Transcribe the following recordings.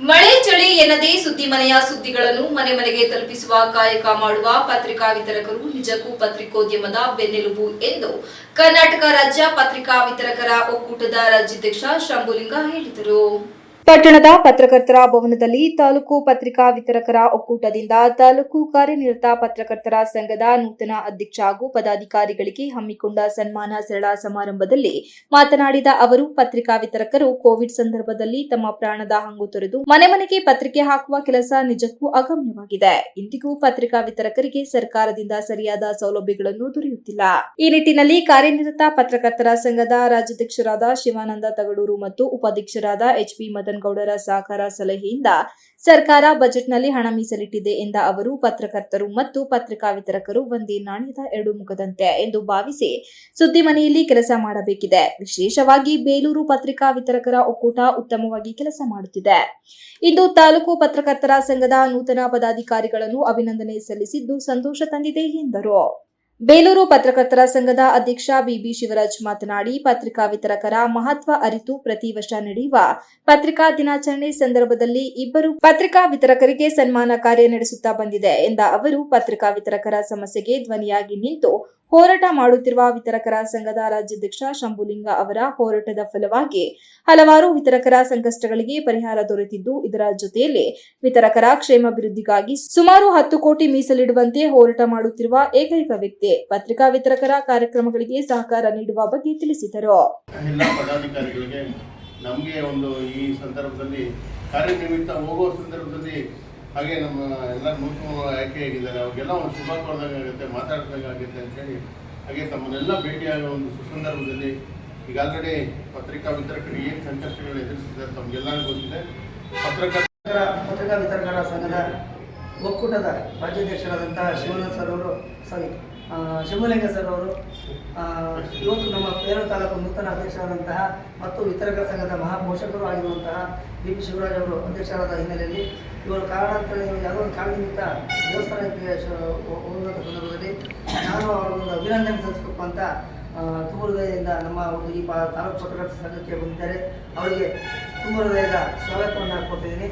ಮಳೆ ಚಳಿ ಎನ್ನದೇ ಸುದ್ದಿ ಮನೆಯ ಸುದ್ದಿಗಳನ್ನು ಮನೆ ಮನೆಗೆ ತಲುಪಿಸುವ ಕಾಯಕ ಮಾಡುವ ಪತ್ರಿಕಾ ವಿತರಕರು, ನಿಜಕ್ಕೂ ಪತ್ರಿಕೋದ್ಯಮದ ಬೆನ್ನೆಲುಬು ಎಂದು ಕರ್ನಾಟಕ ರಾಜ್ಯ ಪತ್ರಿಕಾ ವಿತರಕರ ಒಕ್ಕೂಟದ ರಾಜ್ಯಾಧ್ಯಕ್ಷ ಶಂಭುಲಿಂಗ ಹೇಳಿದರು. ಪಟ್ಟಣದ ಪತ್ರಕರ್ತರ ಭವನದಲ್ಲಿ ತಾಲೂಕು ಪತ್ರಿಕಾ ವಿತರಕರ ಒಕ್ಕೂಟದಿಂದ ತಾಲೂಕು ಕಾರ್ಯನಿರತ ಪತ್ರಕರ್ತರ ಸಂಘದ ನೂತನ ಅಧ್ಯಕ್ಷ ಹಾಗೂ ಪದಾಧಿಕಾರಿಗಳಿಗೆ ಹಮ್ಮಿಕೊಂಡ ಸನ್ಮಾನ ಸರಳ ಸಮಾರಂಭದಲ್ಲಿ ಮಾತನಾಡಿದ ಅವರು, ಪತ್ರಿಕಾ ವಿತರಕರು ಕೋವಿಡ್ ಸಂದರ್ಭದಲ್ಲಿ ತಮ್ಮ ಪ್ರಾಣದ ಹಂಗು ತೊರೆದು ಮನೆ ಮನೆಗೆ ಪತ್ರಿಕೆ ಹಾಕುವ ಕೆಲಸ ನಿಜಕ್ಕೂ ಅಗಮ್ಯವಾಗಿದೆ. ಇಂದಿಗೂ ಪತ್ರಿಕಾ ವಿತರಕರಿಗೆ ಸರ್ಕಾರದಿಂದ ಸರಿಯಾದ ಸೌಲಭ್ಯಗಳನ್ನು ದೊರೆಯುತ್ತಿಲ್ಲ. ಈ ನಿಟ್ಟಿನಲ್ಲಿ ಕಾರ್ಯನಿರತ ಪತ್ರಕರ್ತರ ಸಂಘದ ರಾಜ್ಯಾಧ್ಯಕ್ಷರಾದ ಶಿವಾನಂದ ತಗಡೂರು ಮತ್ತು ಉಪಾಧ್ಯಕ್ಷರಾದ ಎಚ್ ಪಿ ಮದನ್ ಗೌಡರ ಸಹಕಾರ ಸಲಹೆಯಿಂದ ಸರ್ಕಾರ ಬಜೆಟ್ನಲ್ಲಿ ಹಣ ಮೀಸಲಿಟ್ಟಿದೆ ಎಂದ ಅವರು, ಪತ್ರಕರ್ತರು ಮತ್ತು ಪತ್ರಿಕಾ ವಿತರಕರು ಒಂದೇ ನಾಣ್ಯದ ಎರಡು ಮುಖದಂತೆ ಎಂದು ಭಾವಿಸಿ ಸುದ್ದಿ ಮನೆಯಲ್ಲಿ ಕೆಲಸ ಮಾಡಬೇಕಿದೆ. ವಿಶೇಷವಾಗಿ ಬೇಲೂರು ಪತ್ರಿಕಾ ವಿತರಕರ ಒಕ್ಕೂಟ ಉತ್ತಮವಾಗಿ ಕೆಲಸ ಮಾಡುತ್ತಿದೆ. ಇಂದು ತಾಲೂಕು ಪತ್ರಕರ್ತರ ಸಂಘದ ನೂತನ ಪದಾಧಿಕಾರಿಗಳನ್ನು ಅಭಿನಂದನೆ ಸಲ್ಲಿಸಿದ್ದು ಸಂತೋಷ ತಂದಿದೆ ಎಂದರು. ಬೇಲೂರು ಪತ್ರಕರ್ತರ ಸಂಘದ ಅಧ್ಯಕ್ಷ ಬಿಬಿ ಶಿವರಾಜ್ ಮಾತನಾಡಿ, ಪತ್ರಿಕಾ ವಿತರಕರ ಮಹತ್ವ ಅರಿತು ಪ್ರತಿ ವರ್ಷ ನಡೆಯುವ ಪತ್ರಿಕಾ ದಿನಾಚರಣೆ ಸಂದರ್ಭದಲ್ಲಿ ಇಬ್ಬರು ಪತ್ರಿಕಾ ವಿತರಕರಿಗೆ ಸನ್ಮಾನ ಕಾರ್ಯ ನಡೆಸುತ್ತಾ ಬಂದಿದೆ ಎಂದ ಅವರು, ಪತ್ರಿಕಾ ವಿತರಕರ ಸಮಸ್ಯೆಗೆ ಧ್ವನಿಯಾಗಿ ನಿಂತು ಹೋರಾಟ ಮಾಡುತ್ತಿರುವ ವಿತರಕರ ಸಂಘದ ರಾಜ್ಯಾಧ್ಯಕ್ಷ ಶಂಭುಲಿಂಗ ಅವರ ಹೋರಾಟದ ಫಲವಾಗಿ ಹಲವಾರು ವಿತರಕರ ಸಂಕಷ್ಟಗಳಿಗೆ ಪರಿಹಾರ ದೊರೆತಿದ್ದು, ಇದರ ಜೊತೆಯಲ್ಲಿ ವಿತರಕರ ಕ್ಷೇಮಾಭಿವೃದ್ಧಿಗಾಗಿ ಸುಮಾರು ಹತ್ತು ಕೋಟಿ ಮೀಸಲಿಡುವಂತೆ ಹೋರಾಟ ಮಾಡುತ್ತಿರುವ ಏಕೈಕ ವ್ಯಕ್ತಿ ಪತ್ರಿಕಾ ವಿತರಕರ ಕಾರ್ಯಕ್ರಮಗಳಿಗೆ ಸಹಕಾರ ನೀಡುವ ಬಗ್ಗೆ ತಿಳಿಸಿದರು. ಎಲ್ಲ ಪದಾಧಿಕಾರಿಗಳಿಗೆ ನಮಗೆ ಒಂದು ಈ ಸಂದರ್ಭದಲ್ಲಿ ಕಾರ್ಯನಿಮಿತ್ತ ಹೋಗುವ ಸಂದರ್ಭದಲ್ಲಿ ಹಾಗೆ ನಮ್ಮ ಎಲ್ಲ ನೂತನ ಆಯ್ಕೆಯಾಗಿದ್ದಾರೆ. ಅವ್ರಿಗೆಲ್ಲ ಒಂದು ಶುಭ ಕೋರ್ದಂಗಾಗುತ್ತೆ ಅಂತ ಹೇಳಿ ಹಾಗೆ ತಮ್ಮನ್ನೆಲ್ಲ ಭೇಟಿಯಾಗೋ ಒಂದು ಸುಸಂದರ್ಭದಲ್ಲಿ ಈಗ ಆಲ್ರೆಡಿ ಪತ್ರಿಕಾ ವಿತರಕರು ಏನು ಸಂಕಷ್ಟಗಳು ಎದುರಿಸಿದ್ದಾರೆ ತಮಗೆಲ್ಲರಿಗೂ ಗೊತ್ತಿದೆ. ಪತ್ರಕರ್ತರ ಪತ್ರಿಕಾ ವಿತರಕರ ಸಂಘದ ಒಕ್ಕೂಟದ ರಾಜ್ಯಾಧ್ಯಕ್ಷರಾದಂತಹ ಶಿವನಾಥ್ ಸರ್ ಅವರು ಸಾರಿ. ಶಿವಲಿಂಗ ಸರ್ ಅವರು ಇವತ್ತು ನಮ್ಮ ಪೇರು ತಾಲೂಕು ನೂತನ ಅಧ್ಯಕ್ಷರಾದಂತಹ ಮತ್ತು ವಿತರಕ ಸಂಘದ ಮಹಾಪೋಷಕರು ಆಗಿರುವಂತಹ ಬಿ ಪಿ ಶಿವರಾಜ್ ಅವರು ಅಧ್ಯಕ್ಷರಾದ ಹಿನ್ನೆಲೆಯಲ್ಲಿ ಇವರು ಕಾರಣಾಂತರ ಯಾವುದೋ ಒಂದು ಕಾರಣದಿಂದ ದೇವಸ್ಥಾನಕ್ಕೆ ಹೋಗುವಂಥ ಸಂದರ್ಭದಲ್ಲಿ ನಾನು ಅವರೊಂದು ಅಭಿನಂದನೆ ಸಲ್ಲಿಸಬೇಕು ಅಂತ ತುಂಬ ನಮ್ಮ ಒಂದು ಈ ಪಾ ತಾಲೂಕು ಪತ್ರಕರ್ತರ ಸಂಘಕ್ಕೆ ಬಂದಿದ್ದಾರೆ. ಅವರಿಗೆ ತುಂಬ ಹೃದಯದ ಸ್ವಾಗತವನ್ನು ಕೊಟ್ಟಿದ್ದೀನಿ.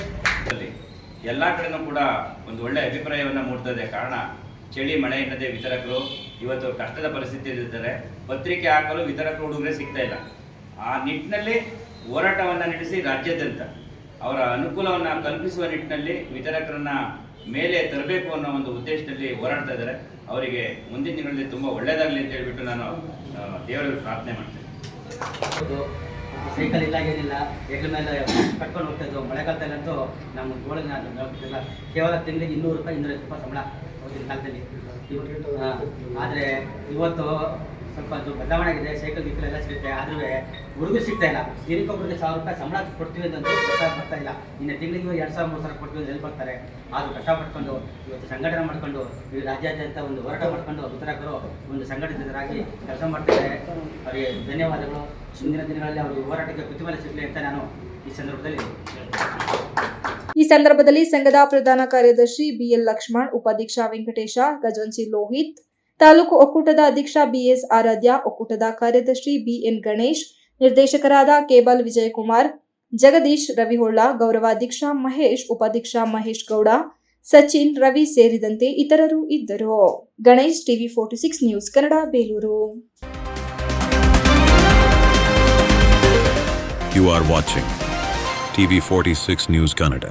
ಎಲ್ಲ ಕಡೆನೂ ಕೂಡ ಒಂದು ಒಳ್ಳೆಯ ಅಭಿಪ್ರಾಯವನ್ನು ಮೂಡ್ತದೆ ಕಾರಣ ಚಳಿ, ಮಳೆ ಇಲ್ಲದೆ ವಿತರಕರು ಇವತ್ತು ಕಷ್ಟದ ಪರಿಸ್ಥಿತಿಯಲ್ಲಿದ್ದಾರೆ ಪತ್ರಿಕೆ ಹಾಕಲು ವಿತರಕರು ಹುಡುಗರೇ ಸಿಗ್ತಾ ಇಲ್ಲ. ಆ ನಿಟ್ಟಿನಲ್ಲಿ ಹೋರಾಟವನ್ನು ನಡೆಸಿ ರಾಜ್ಯಾದ್ಯಂತ ಅವರ ಅನುಕೂಲವನ್ನು ಕಲ್ಪಿಸುವ ನಿಟ್ಟಿನಲ್ಲಿ ವಿತರಕರನ್ನ ಮೇಲೆ ತರಬೇಕು ಅನ್ನೋ ಒಂದು ಉದ್ದೇಶದಲ್ಲಿ ಹೋರಾಡ್ತಾ ಇದ್ದಾರೆ. ಅವರಿಗೆ ಮುಂದಿನ ದಿನಗಳಲ್ಲಿ ತುಂಬ ಒಳ್ಳೆಯದಾಗಲಿ ಅಂತ ಹೇಳ್ಬಿಟ್ಟು ನಾನು ದೇವರಲ್ಲಿ ಪ್ರಾರ್ಥನೆ ಮಾಡ್ತೇನೆ. ಸೈಕಲ್ ಇಲ್ಲಾಗೇನಿಲ್ಲ ಹೆಗ್ಲ ಮೇಲೆ ಕಟ್ಕೊಂಡು ಹೋಗ್ತಾ ಇದ್ವು. ಮಳೆಗಾಲದಲ್ಲಂತೂ ನಮ್ಮ ಗೋಳಿನ ಕೇವಲ ತಿಂಗಳಿಗೆ ಇನ್ನೂರು ರೂಪಾಯಿ, ಇನ್ನೂರೈವತ್ತು ರೂಪಾಯಿ ಸಂಬಳ ಕಾಲದಲ್ಲಿ. ಆದರೆ ಇವತ್ತು ಸ್ವಲ್ಪ ಅದು ಬದಲಾವಣೆ ಆಗಿದೆ ಸೈಕಲ್ ಗಿಕ್ಕಲ್ ಎಲ್ಲ ಸಿಗುತ್ತೆ ಆದ್ರೂ ಗುರುಗೂ ಸಿಗ್ತಾ ಇಲ್ಲ. ದಿನಕ್ಕೊಬ್ಬರಿಗೆ ಸಾವಿರ ರೂಪಾಯಿ ಸಂಬಳ ಕೊಡ್ತೀವಿ ಅಂತ ಬರ್ತಾ ಇಲ್ಲ. ಇನ್ನು ತಿಂಗಳಿಗೆ ಎರಡು ಸಾವಿರ, ಮೂರು ಸಾವಿರ ಕೊಡ್ತೀವಿ ಅಂತ ಬರ್ತಾರೆ ಆದರೂ ಕಷ್ಟಪಟ್ಕೊಂಡು, ಇವತ್ತು ಸಂಘಟನೆ ಮಾಡ್ಕೊಂಡು, ಈ ರಾಜ್ಯಾದ್ಯಂತ ಒಂದು ಹೋರಾಟ ಮಾಡ್ಕೊಂಡು ವಿತರಕರು ಒಂದು ಸಂಘಟಿತರಾಗಿ ಕೆಲಸ ಮಾಡ್ತಿದ್ದಾರೆ. ಅವರಿಗೆ ಧನ್ಯವಾದಗಳು. ಮುಂದಿನ ದಿನಗಳಲ್ಲಿ ಅವರಿಗೆ ಹೋರಾಟಕ್ಕೆ ಪ್ರತಿಫಲ ಸಿಗಲಿ ಅಂತ ನಾನು ಈ ಸಂದರ್ಭದಲ್ಲಿ ಈ ಸಂದರ್ಭದಲ್ಲಿ ಸಂಘದ ಪ್ರಧಾನ ಕಾರ್ಯದರ್ಶಿ ಬಿಎಲ್ ಲಕ್ಷ್ಮಣ್, ಉಪಾಧ್ಯಕ್ಷ ವೆಂಕಟೇಶ ಗಜನ್ಸಿ ಲೋಹಿತ್ ತಾಲೂಕು ಒಕ್ಕೂಟದ ಅಧ್ಯಕ್ಷ ಬಿಎಸ್ ಆರಾಧ್ಯ, ಒಕ್ಕೂಟದ ಕಾರ್ಯದರ್ಶಿ ಬಿಎನ್ ಗಣೇಶ್, ನಿರ್ದೇಶಕರಾದ ಕೇಬಲ್ ವಿಜಯಕುಮಾರ್, ಜಗದೀಶ್ ರವಿಹೊಳ್ಳ, ಗೌರವಾಧ್ಯಕ್ಷ ಮಹೇಶ್, ಉಪಾಧ್ಯಕ್ಷ ಮಹೇಶ್ ಗೌಡ, ಸಚಿನ್ ರವಿ ಸೇರಿದಂತೆ ಇತರರು ಇದ್ದರು Ganesh TV forty six news Kannada, Belur You are watching TV46 News Canada.